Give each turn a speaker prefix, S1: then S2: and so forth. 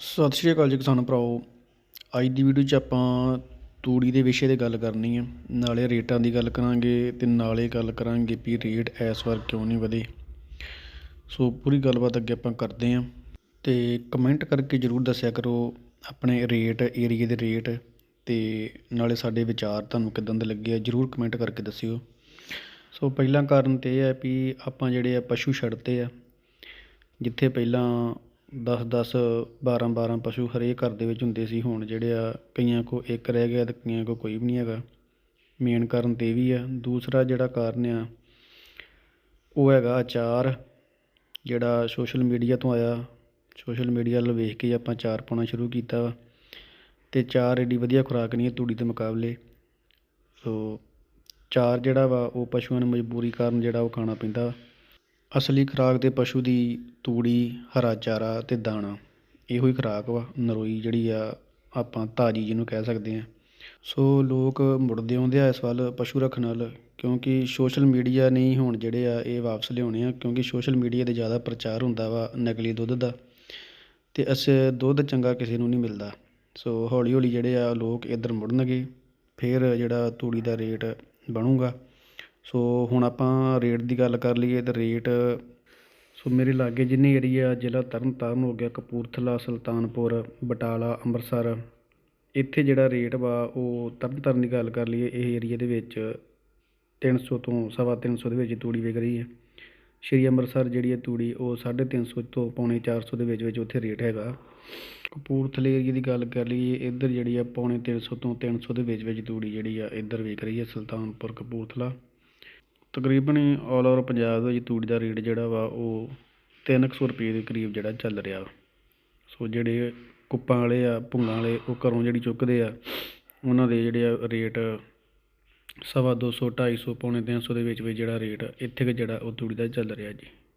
S1: ਸਤਿ ਸ਼੍ਰੀ ਅਕਾਲ ਜੀ ਕਿਸਾਨ ਭਰਾਓ ਅੱਜ ਦੀ ਵੀਡੀਓ 'ਚ ਆਪਾਂ ਤੂੜੀ ਦੇ ਵਿਸ਼ੇ 'ਤੇ ਗੱਲ ਕਰਨੀ ਹੈ ਨਾਲੇ ਰੇਟਾਂ ਦੀ ਗੱਲ ਕਰਾਂਗੇ ਤੇ ਨਾਲੇ ਗੱਲ ਕਰਾਂਗੇ ਵੀ ਰੇਟ ਇਸ ਵਾਰ ਕਿਉਂ ਨਹੀਂ ਵਧੇ। ਸੋ ਪੂਰੀ ਗੱਲਬਾਤ ਅੱਗੇ ਆਪਾਂ ਕਰਦੇ ਹਾਂ ਤੇ ਕਮੈਂਟ ਕਰਕੇ ਜਰੂਰ ਦੱਸਿਆ ਕਰੋ ਆਪਣੇ ਰੇਟ ਏਰੀਏ ਦੇ ਰੇਟ ਤੇ ਨਾਲੇ ਸਾਡੇ ਵਿਚਾਰ ਤੁਹਾਨੂੰ ਕਿਦਾਂ ਦੇ ਲੱਗੇ ਆ, ਜਰੂਰ ਕਮੈਂਟ ਕਰਕੇ ਦੱਸਿਓ। ਸੋ ਪਹਿਲਾ ਕਾਰਨ ਤੇ ਇਹ ਹੈ ਵੀ ਆਪਾਂ ਜਿਹੜੇ ਆ ਪਸ਼ੂ ਛੱਡਤੇ ਆ, ਜਿੱਥੇ ਪਹਿਲਾਂ 10 10 12 12 ਪਸ਼ੂ ਹਰੇਕ ਘਰ ਦੇ ਵਿੱਚ ਹੁੰਦੇ ਸੀ। ਹੁਣ ਜਿਹੜੇ ਆ, ਕਈਆਂ ਕੋਲ ਇੱਕ ਰਹਿ ਗਿਆ ਅਤੇ ਕਈਆਂ ਕੋਲ ਕੋਈ ਵੀ ਨਹੀਂ ਹੈਗਾ। ਮੇਨ ਕਾਰਨ ਤਾਂ ਇਹ ਵੀ ਆ। ਦੂਸਰਾ ਜਿਹੜਾ ਕਾਰਨ ਆ, ਉਹ ਹੈਗਾ ਅਚਾਰ ਜਿਹੜਾ ਸੋਸ਼ਲ ਮੀਡੀਆ ਤੋਂ ਆਇਆ ਸੋਸ਼ਲ ਮੀਡੀਆ ਵੱਲ ਵੇਖ ਕੇ ਆਪਾਂ ਚਾਰ ਪਾਉਣਾ ਸ਼ੁਰੂ ਕੀਤਾ। ਵਾ ਤੇ ਚਾਰ ਏਡੀ ਵਧੀਆ ਖੁਰਾਕ ਨਹੀਂ ਹੈ ਤੂੜੀ ਦੇ ਮੁਕਾਬਲੇ। ਸੋ ਚਾਰ ਜਿਹੜਾ ਵਾ, ਉਹ ਪਸ਼ੂਆਂ ਨੂੰ ਮਜਬੂਰੀ ਕਾਰਨ ਜਿਹੜਾ ਉਹ ਖਾਣਾ ਪੈਂਦਾ। ਅਸਲੀ ਖੁਰਾਕ ਦੇ ਪਸ਼ੂ ਦੀ ਤੂੜੀ, ਹਰਾ ਚਾਰਾ ਅਤੇ ਦਾਣਾ, ਇਹੋ ਹੀ ਖੁਰਾਕ ਵਾ, ਨਰੋਈ ਜਿਹੜੀ ਆ ਆਪਾਂ ਤਾਜੀ ਜਿਹਨੂੰ ਕਹਿ ਸਕਦੇ ਹਾਂ। ਸੋ ਲੋਕ ਮੁੜਦੇ ਆਉਂਦੇ ਆ ਇਸ ਵੱਲ ਪਸ਼ੂ ਰੱਖਣ ਵੱਲ, ਕਿਉਂਕਿ ਸੋਸ਼ਲ ਮੀਡੀਆ ਨਹੀਂ ਹੁਣ ਜਿਹੜੇ ਆ ਇਹ ਵਾਪਸ ਲਿਆਉਣੇ ਆ, ਕਿਉਂਕਿ ਸੋਸ਼ਲ ਮੀਡੀਆ 'ਤੇ ਜ਼ਿਆਦਾ ਪ੍ਰਚਾਰ ਹੁੰਦਾ ਵਾ ਨਕਲੀ ਦੁੱਧ ਦਾ, ਤੇ ਅਸ ਦੁੱਧ ਚੰਗਾ ਕਿਸੇ ਨੂੰ ਨਹੀਂ ਮਿਲਦਾ। ਸੋ ਹੌਲੀ ਹੌਲੀ ਜਿਹੜੇ ਆ ਲੋਕ ਇੱਧਰ ਮੁੜਨਗੇ, ਫਿਰ ਜਿਹੜਾ ਤੂੜੀ ਦਾ ਰੇਟ ਬਣੂਗਾ। ਸੋ ਹੁਣ ਆਪਾਂ ਰੇਟ ਦੀ ਗੱਲ ਕਰ ਲਈਏ ਤਾਂ ਰੇਟ ਸੋ ਮੇਰੇ ਲਾਗੇ ਜਿੰਨੇ ਏਰੀਆ ਜ਼ਿਲ੍ਹਾ ਤਰਨ ਤਾਰਨ ਹੋ ਗਿਆ, ਕਪੂਰਥਲਾ, ਸੁਲਤਾਨਪੁਰ, ਬਟਾਲਾ, ਅੰਮ੍ਰਿਤਸਰ, ਇੱਥੇ ਜਿਹੜਾ ਰੇਟ ਵਾ ਉਹ ਤਰਨ ਤਾਰਨ ਦੀ ਗੱਲ ਕਰ ਲਈਏ, ਇਹ ਏਰੀਆ ਦੇ ਵਿੱਚ 300 ਤੋਂ ਸਵਾ ਤਿੰਨ ਸੌ ਦੇ ਵਿੱਚ ਤੂੜੀ ਵਿਕ ਰਹੀ ਹੈ। ਸ਼੍ਰੀ ਅੰਮ੍ਰਿਤਸਰ ਜਿਹੜੀ ਹੈ ਤੂੜੀ, ਉਹ 350 ਤੋਂ ਪੌਣੇ 400 ਦੇ ਵਿੱਚ ਵਿੱਚ ਉੱਥੇ ਰੇਟ ਹੈਗਾ। ਕਪੂਰਥਲੇ ਏਰੀਏ ਦੀ ਗੱਲ ਕਰ ਲਈਏ, ਇੱਧਰ ਜਿਹੜੀ ਆ ਪੌਣੇ 300 ਤੋਂ 300 ਦੇ ਵਿੱਚ ਵਿੱਚ ਤੂੜੀ ਜਿਹੜੀ ਆ, ਇੱਧਰ ਵਿਕ ਰਹੀ ਹੈ, ਸੁਲਤਾਨਪੁਰ, ਕਪੂਰਥਲਾ। ਤਕਰੀਬਨ ਹੀ ਆਲ ਓਵਰ ਪੰਜਾਬ ਦੇ ਵਿੱਚ ਤੂੜੀ ਦਾ ਰੇਟ ਜਿਹੜਾ ਵਾ ਉਹ 300 ਰੁਪਏ ਦੇ ਕਰੀਬ ਜਿਹੜਾ ਚੱਲ ਰਿਹਾ ਵਾ। ਸੋ ਜਿਹੜੇ ਕੁੱਪਾਂ ਵਾਲੇ ਆ, ਭੁੰਗਾਂ ਵਾਲੇ, ਉਹ ਘਰੋਂ ਜਿਹੜੀ ਚੁੱਕਦੇ ਆ, ਉਹਨਾਂ ਦੇ ਜਿਹੜੇ ਆ ਰੇਟ ਸਵਾ ਦੋ ਸੌ, ਢਾਈ ਸੌ, ਪੌਣੇ ਤਿੰਨ ਸੌ ਦੇ ਵਿੱਚ ਵਿੱਚ ਜਿਹੜਾ ਰੇਟ ਇੱਥੇ ਕੁ ਜਿਹੜਾ ਉਹ ਤੂੜੀ ਦਾ ਚੱਲ ਰਿਹਾ ਜੀ।